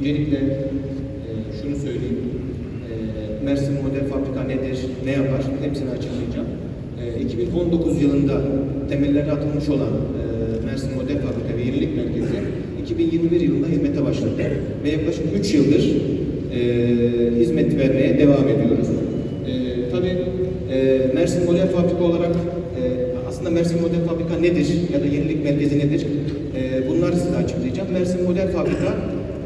öncelikle ee, şunu söyleyeyim. Ee, Mersin Model Fabrika nedir, ne yapar hepsini açıklayacağım. Ee, 2019 yılında temelleri atılmış olan ee, Mersin Model Fabrika ve Yenilik Merkezi 2021 yılında hizmete başladı. Ve yaklaşık 3 yıldır ee, hizmet vermeye devam ediyoruz. Ee, tabii e, Mersin Model Fabrika olarak e, aslında Mersin Model Fabrika nedir ya da yenilik merkezi nedir? E, bunları size açıklayacağım. Mersin Model Fabrika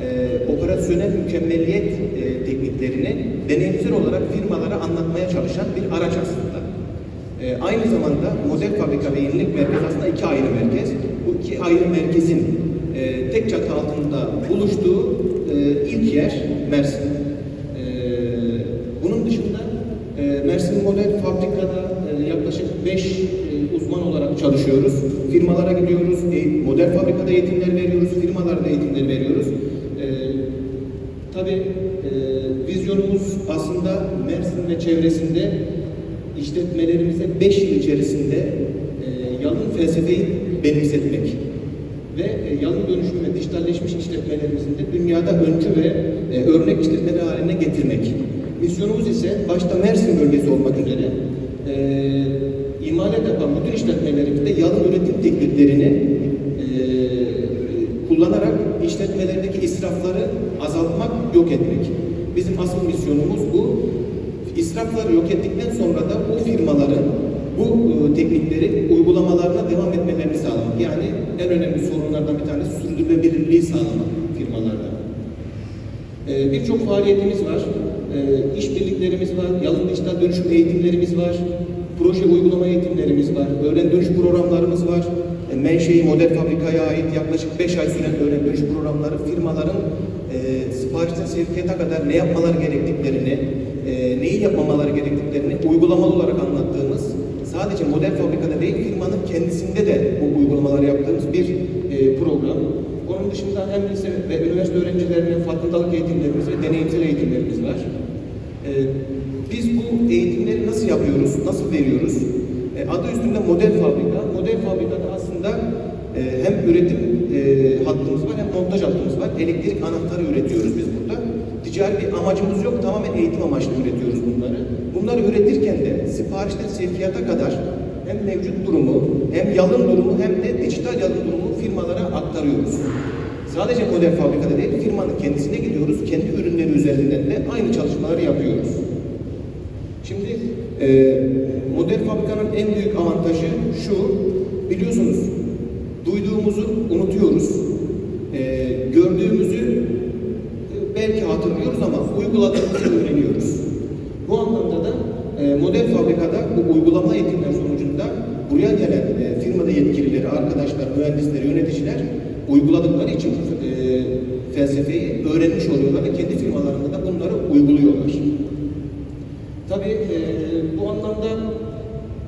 e, operasyonel mükemmelliyet e, tekniklerini deneyimsel olarak firmalara anlatmaya çalışan bir araç aslında. E, aynı zamanda model fabrika ve yenilik merkezi aslında iki ayrı merkez. Bu iki ayrı merkezin e, tek çatı altında buluştuğu e, ilk yer Mersin. E, bunun dışında e, Mersin Model Fabrika'da e, yaklaşık 5 uzman olarak çalışıyoruz. Firmalara gidiyoruz, e, model fabrikada eğitimler veriyoruz, firmalarda eğitimler veriyoruz. Tabii e, vizyonumuz aslında Mersin ve çevresinde işletmelerimize 5 yıl içerisinde e, yalın felsefeyi benimsetmek ve e, yalın dönüşüm ve dijitalleşmiş işletmelerimizin de dünyada öncü ve e, örnek işletmeler haline getirmek. Misyonumuz ise başta Mersin bölgesi olmak üzere e, imalat yapan bütün işletmelerimizde yalın üretim tekniklerini e, kullanarak işletmelerindeki israfları azaltmak, yok etmek. Bizim asıl misyonumuz bu. İsrafları yok ettikten sonra da bu firmaların bu e, teknikleri uygulamalarına devam etmelerini sağlamak. Yani en önemli sorunlardan bir tanesi sürdürülebilirliği sağlamak firmalarda. E, Birçok faaliyetimiz var. E, işbirliklerimiz var. Yalın dijital dönüşüm eğitimlerimiz var. Proje uygulama eğitimlerimiz var. Öğren dönüş programlarımız var. Menşei model fabrikaya ait yaklaşık 5 ay süren öğren dönüş programları firmaların e, siparişten sevkiyata kadar ne yapmaları gerektiklerini, e, neyi yapmamaları gerektiklerini uygulamalı olarak anlattığımız, sadece model fabrikada değil firmanın kendisinde de bu uygulamaları yaptığımız bir e, program. Onun dışında hem lise ve üniversite öğrencilerine farkındalık eğitimlerimiz ve deneyimsel eğitimlerimiz var. E, biz bu eğitimleri nasıl yapıyoruz, nasıl veriyoruz? E, adı üstünde model fabrika. Model fabrikada hem üretim e, hattımız var hem montaj hattımız var. Elektrik anahtarı üretiyoruz biz burada. Ticari bir amacımız yok, tamamen eğitim amaçlı üretiyoruz bunları. Bunları üretirken de siparişten sevkiyata kadar hem mevcut durumu, hem yalın durumu hem de dijital yalın durumu firmalara aktarıyoruz. Sadece model fabrikada değil, firmanın kendisine gidiyoruz, kendi ürünleri üzerinden de aynı çalışmaları yapıyoruz. Şimdi e, model fabrikanın en büyük avantajı şu, biliyorsunuz duyduğumuzu unutuyoruz, e, gördüğümüzü belki hatırlıyoruz ama uyguladığımızı öğreniyoruz. Bu anlamda da e, model fabrikada bu uygulama eğitimler sonucunda buraya gelen e, firmada yetkilileri, arkadaşlar, mühendisler, yöneticiler uyguladıkları için e, felsefeyi öğrenmiş oluyorlar ve kendi firmalarında da bunları uyguluyorlar. Tabii e, bu anlamda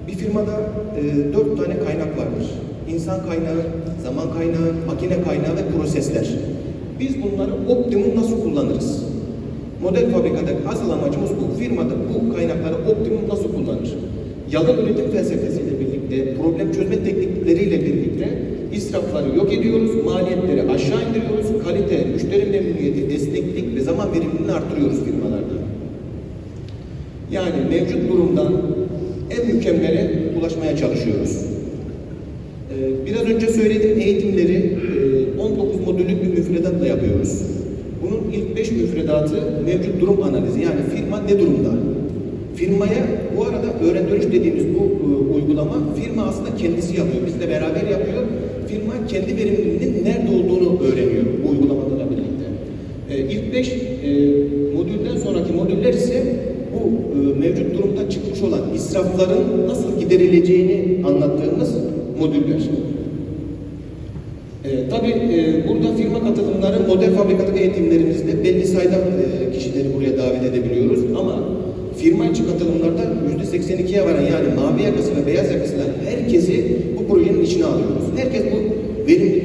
bir firmada e, dört tane kaynak vardır. İnsan kaynağı, zaman kaynağı, makine kaynağı ve prosesler. Biz bunları optimum nasıl kullanırız? Model fabrikadaki asıl amacımız bu. Firmada bu kaynakları optimum nasıl kullanır? Yalın üretim felsefesiyle birlikte, problem çözme teknikleriyle birlikte israfları yok ediyoruz, maliyetleri aşağı indiriyoruz, kalite, müşteri memnuniyeti, esneklik ve zaman verimliliğini arttırıyoruz firmalarda. Yani mevcut durumdan en mükemmele ulaşmaya çalışıyoruz. Ee, Biraz önce söylediğim eğitimleri e, 19 modüllük bir müfredatla yapıyoruz. Bunun ilk 5 müfredatı mevcut durum analizi. Yani firma ne durumda? Firmaya bu arada öğren dönüş dediğimiz bu e, uygulama firma aslında kendisi yapıyor. Bizle beraber yapıyor. Firma kendi verimliliğinin nerede olduğunu öğreniyor bu uygulamalarla birlikte. E, ilk 5 e, modülden sonraki modüller ise bu e, mevcut durumda çıkmış olan israfların nasıl giderileceğini anlattığımız modüller. E, tabii e, burada firma katılımları model fabrikadaki eğitimlerimizde belli sayıda e, kişileri buraya davet edebiliyoruz ama firma içi katılımlarda yüzde 82'ye varan yani mavi yakası ve beyaz yakasından herkesi bu projenin içine alıyoruz. Herkes bu öğreniyor.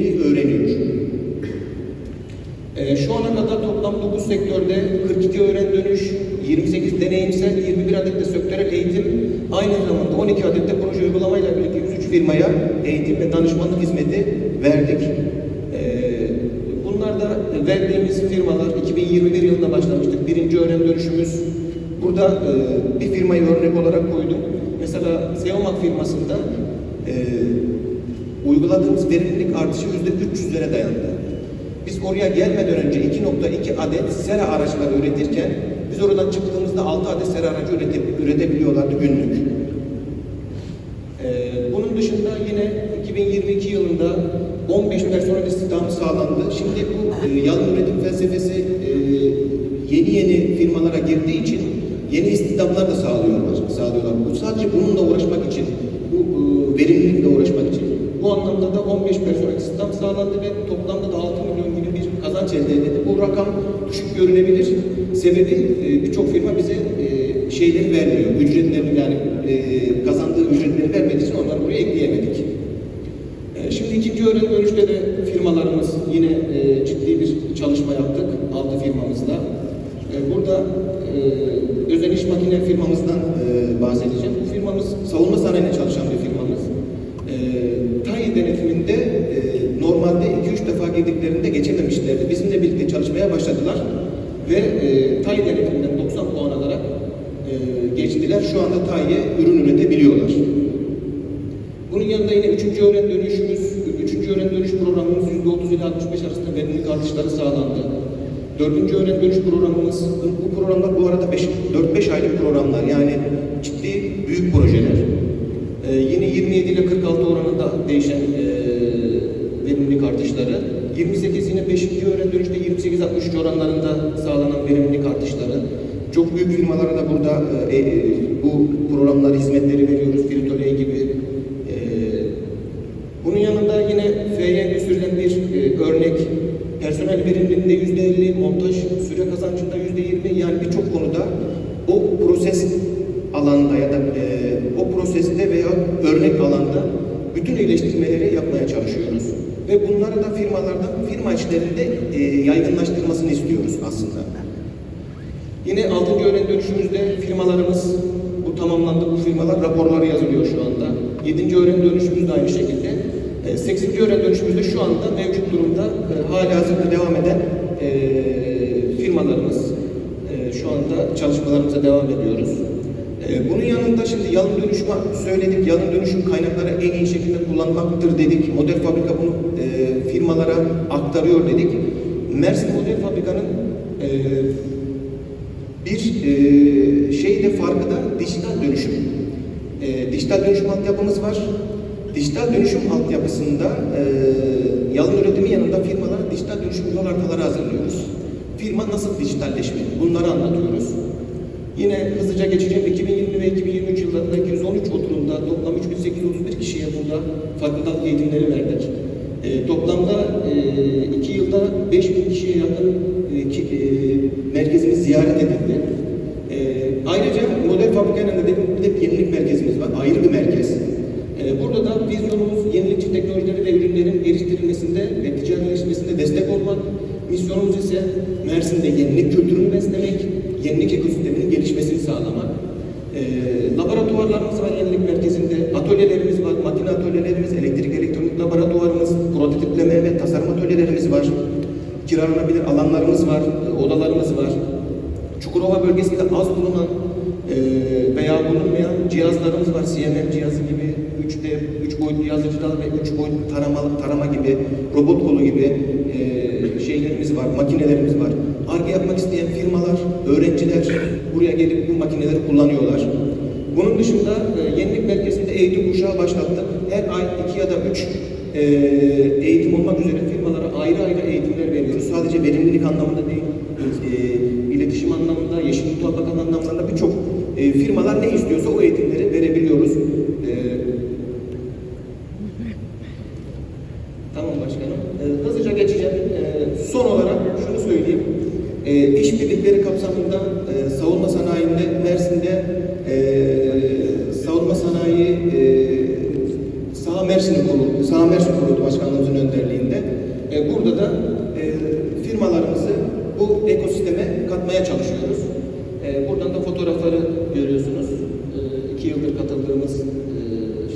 E, şu ana kadar toplam 9 bu sektörde 42 öğren dönüş, 28 deneyimsel, 21 adet de sektörel eğitim, aynı zamanda 12 adet de proje uygulamayla birlikte 103 firmaya eğitim ve danışmanlık hizmeti verdik. Ee, Bunlar da verdiğimiz firmalar 2021 yılında başlamıştık. Birinci öğren dönüşümüz. Burada e, bir firmayı örnek olarak koydum. Mesela Seomak firmasında e, uyguladığımız verimlilik artışı yüzde 300'lere dayandı. Biz oraya gelmeden önce 2.2 adet sera araçları üretirken biz oradan çıktığımızda 6 adet sera aracı ürete- üretebiliyorlardı günlük. Ee, bunun dışında yine 2022 yılında 15 personel istihdamı sağlandı. Şimdi bu e, yalın üretim felsefesi e, yeni yeni firmalara girdiği için yeni istihdamlar da sağlıyorlar. sağlıyorlar. Bu sadece bununla uğraşmak için, bu e, verimlilikle uğraşmak için. Bu anlamda da 15 personel istihdam sağlandı ve toplamda da 6 milyon kazanç elde edildi. Bu rakam düşük görünebilir. Sebebi e, birçok firma bize e, şeyleri vermiyor. Ücretlerini yani e, kazandığı ücretleri vermediği için onları buraya ekleyemedik. Şimdi ikinci öğrenim dönüşte de firmalarımız yine e, ciddi bir çalışma yaptık. Altı firmamızla. Burada özel iş makine firmamızdan bahsedeceğim. Bu firmamız savunma sanayine çalışan bir başladılar. Ve e, TAI denetiminden 90 puan alarak e, geçtiler. Şu anda TAI'ye ürün üretebiliyorlar. Bunun yanında yine üçüncü öğren dönüşümüz, üçüncü öğren dönüş programımız %30 ile 65 arasında verimlilik artışları sağlandı. Dördüncü öğren dönüş programımız, bu programlar bu arada 4-5 aylık programlar yani ciddi büyük projeler. Ee, yine 27 ile 46 oranında değişen e, verimlilik artışları. 28 48-63 oranlarında sağlanan verimlilik artışları. Çok büyük firmalara da burada e, e, bu programlar, hizmetleri veriyoruz. Fritoley gibi. E, bunun yanında yine F'ye gösterilen bir e, örnek. Personel verimliliğinde %50, montaj süre kazancında %20 yani birçok konuda o proses alanda ya da e, o proseste veya örnek alanda bütün iyileştirmeleri yapmaya çalışıyoruz. Ve bunları da firmalardan firma içlerinde e, yaygınlaştırmasını istiyoruz aslında. Yine 6. öğren dönüşümüzde firmalarımız bu tamamlandı. Bu firmalar raporları yazılıyor şu anda. 7. öğren dönüşümüz de aynı şekilde. 8. öğren dönüşümüzde şu anda mevcut durumda e, hali hazırda devam eden e, firmalarımız. E, Şu anda çalışmalarımıza devam ediyoruz. E, Bunun yanında şimdi yalın dönüşümü söyledik. Yalın dönüşüm kaynakları en iyi şekilde kullanmaktır dedik. Model fabrika bunu e, firmalara aktarıyor dedik. Mersin Model Fabrika'nın e, bir e, şeyde farkı da dijital dönüşüm. E, dijital dönüşüm altyapımız var. Dijital dönüşüm altyapısında e, yalın üretimin yanında firmalara dijital dönüşüm yol haritaları hazırlıyoruz. Firma nasıl dijitalleşmeli? Bunları anlatıyoruz. Yine hızlıca geçeceğim. 2020 ve 2023 yıllarında 213 oturumda toplam 3831 kişiye burada farklı dal eğitimleri verdik. E, toplamda 2 yılda 5000 kişiye yakın e, ki, e, merkezimiz ziyaret edildi. E, ayrıca model fabrikanın da bir de yenilik merkezimiz var. Ayrı bir merkez. E, burada da vizyonumuz yenilikçi teknolojileri ve ürünlerin geliştirilmesinde ve ticaretleşmesinde destek olmak. Misyonumuz ise Mersin'de yenilik kültürünü beslemek, yenilik ekosisteminin gelişmesini sağlamak. E, laboratuvarlarımız var yenilik merkezinde, atölyelerimiz var, makine atölyelerimiz, elektrik elektronik laboratuvarımız, atölyelerimiz var. Kiralanabilir alanlarımız var, odalarımız var. Çukurova bölgesinde az bulunan e, veya bulunmayan cihazlarımız var. CMM cihazı gibi, 3D, 3 boyutlu yazıcılar ve 3 boyutlu tarama, tarama gibi, robot kolu gibi e, şeylerimiz var, makinelerimiz var. ARGE yapmak isteyen firmalar, öğrenciler buraya gelip bu makineleri kullanıyorlar. Bunun dışında e, yenilik merkezinde eğitim kuşağı başlattık. Her ay iki ya da üç e, eğitim olmak üzere firmalara ayrı ayrı eğitimler veriyoruz. Sadece verimlilik anlamında değil, e, iletişim anlamında, yeşil mutabakat anlamlarında birçok e, firmalar ne istiyorsa o eğitimleri verebiliyoruz. E, tamam başkanım. E, hızlıca geçeceğim. E, son olarak şunu söyleyeyim. E, işbirlikleri kapsamında e, savunma sanayinde Mersin'de e, Sağ Mersin kuruldu. Sağ Mersin kuruldu başkanlığımızın önderliğinde. E, burada da e, firmalarımızı bu ekosisteme katmaya çalışıyoruz. E, buradan da fotoğrafları görüyorsunuz. E, iki yıldır katıldığımız e,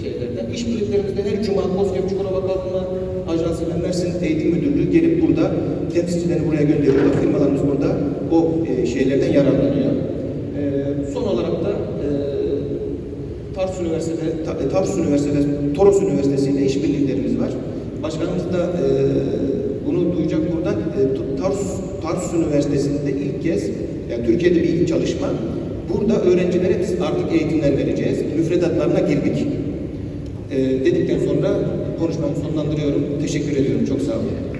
şeylerden. İşbirliklerimizde her cuma Bozkır Çukurova Kalkınma Ajansı ve Mersin Eğitim Müdürlüğü gelip burada temsilcilerini buraya gönderiyor. Firmalarımız burada o e, şeylerden yararlanıyor. E, son olarak da e, Tarsus Üniversitesi, Ta- Tarsus Üniversitesi, Toros Üniversitesi ile işbirliklerimiz var. Başkanımız da e, bunu duyacak buradan. E, Tarsus, Tarsus Üniversitesi'nde ilk kez, yani Türkiye'de bir ilk çalışma. Burada öğrencilere biz artık eğitimler vereceğiz. Müfredatlarına girdik. E, dedikten sonra konuşmamı sonlandırıyorum. Teşekkür ediyorum. Çok sağ olun.